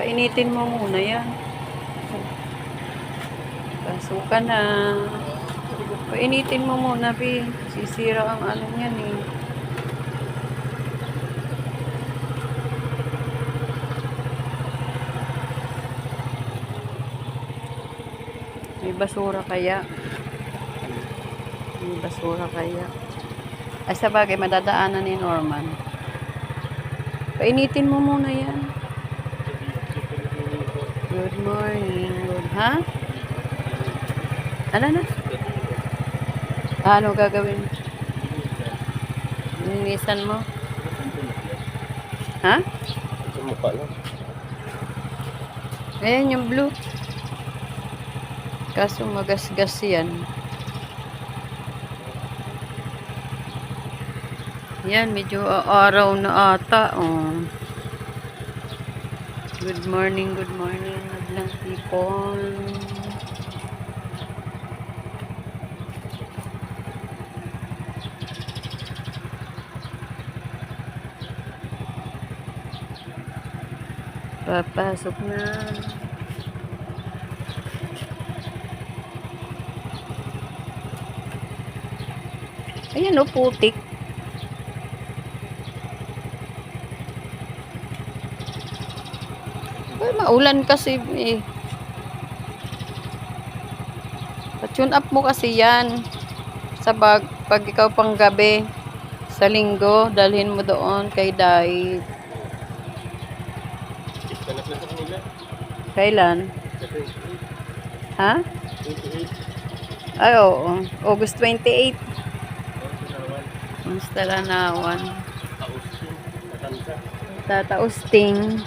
Painitin mo muna yan. Pasukan na. Painitin mo muna, Bi. Sisira ang ano niyan eh. May basura kaya? May basura kaya? Ay, sa bagay, madadaanan ni Norman. Painitin mo muna yan. Good morning. Good, ha? Ano na? Ano gagawin? Linisan mo? Ha? Sa mukha lang. Ayan yung blue. Kaso magasgas yan. Yan, medyo araw na ata. Oh. Good morning, good morning, madlang people. Papasok na. Ayan o, putik. Ay, maulan kasi eh. Pa-tune up mo kasi yan. Sa bag, pag ikaw pang gabi, sa linggo, dalhin mo doon kay Dai. Kailan? Ha? 28. Ay, oo. August 28. Sinawan. Musta lanawan. Taos yun. Matansa. Tatausting.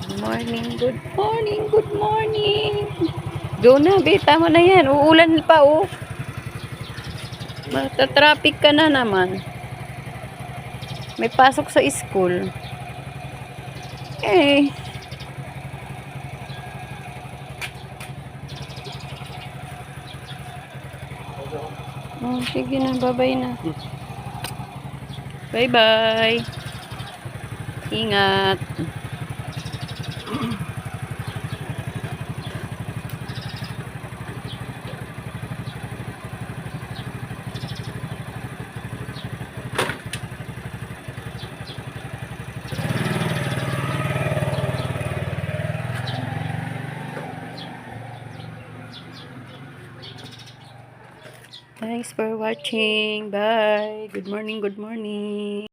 Good morning, good morning, good morning. Doon na, be, tama na yan. Uulan pa, oh. Matatraffic ka na naman. May pasok sa school. Eh. Oh, sige na, bye-bye na. Bye-bye. Ingat. Thanks for watching. Bye. Good morning, good morning.